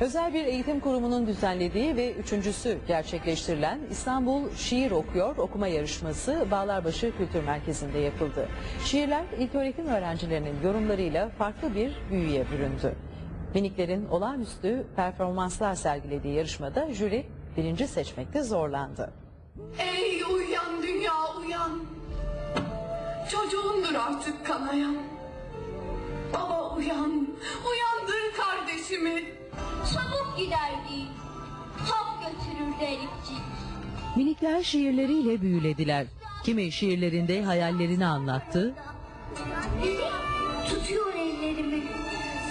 Özel bir eğitim kurumunun düzenlediği ve üçüncüsü gerçekleştirilen İstanbul Şiir Okuyor okuma yarışması Bağlarbaşı Kültür Merkezi'nde yapıldı. Şiirler ilköğretim öğrencilerinin yorumlarıyla farklı bir büyüye büründü. Miniklerin olağanüstü performanslar sergilediği yarışmada jüri birinci seçmekte zorlandı. Ey uyan dünya uyan. Çocuğundur artık kanayan. Baba uyan, uyandır kardeşimi. Çabuk giderdi. Top götürürdü Elifcik. Minikler şiirleriyle büyülediler. Kimi şiirlerinde hayallerini anlattı, Tutuyor ellerimi.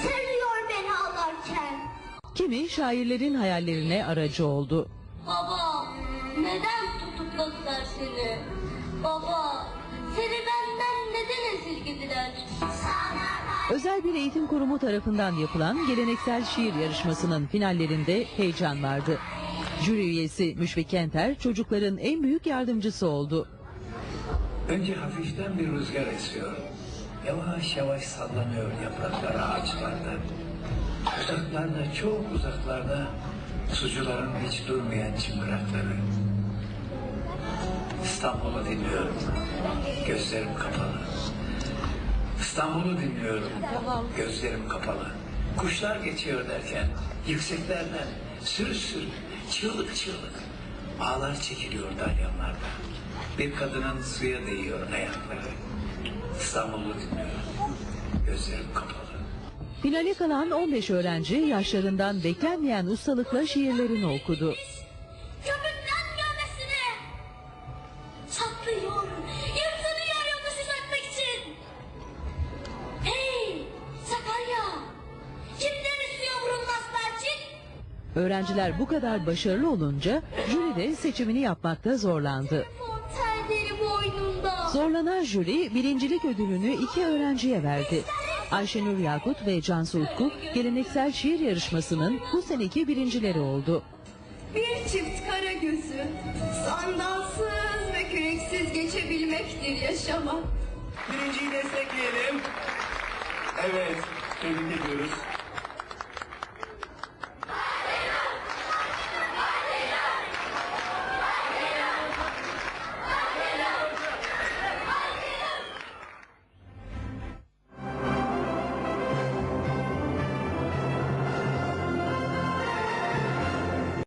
Sarıyor beni ağlarken. kimi şairlerin hayallerine aracı oldu. Baba neden tutukladılar seni? Baba seni benden neden esirgediler? Özel bir eğitim kurumu tarafından yapılan geleneksel şiir yarışmasının finallerinde heyecan vardı. Jüri üyesi Müşfik Kenter çocukların en büyük yardımcısı oldu. Önce hafiften bir rüzgar esiyor. Yavaş yavaş sallanıyor yapraklar ağaçlarda. Uzaklarda, çok uzaklarda sucuların hiç durmayan çıngırakları. İstanbul'u dinliyorum. Gözlerim kapalı. İstanbul'u dinliyorum. Gözlerim kapalı. Kuşlar geçiyor derken yükseklerden sürü sürü, çığlık çığlık. Ağlar çekiliyor dalyanlarda. Bir kadının suya değiyor ayakları. İstanbul'u dinliyorum. Gözlerim kapalı. Finale kalan 15 öğrenci yaşlarından beklenmeyen ustalıkla şiirlerini okudu. Öğrenciler bu kadar başarılı olunca jüri de seçimini yapmakta zorlandı. Zorlanan jüri birincilik ödülünü iki öğrenciye verdi. Ayşenur Yakut ve Cansu Utku geleneksel şiir yarışmasının bu seneki birincileri oldu. Bir çift kara gözü, sandalsız ve küreksiz geçebilmektir yaşama. Birinciyi destekleyelim. Evet, tebrik ediyoruz.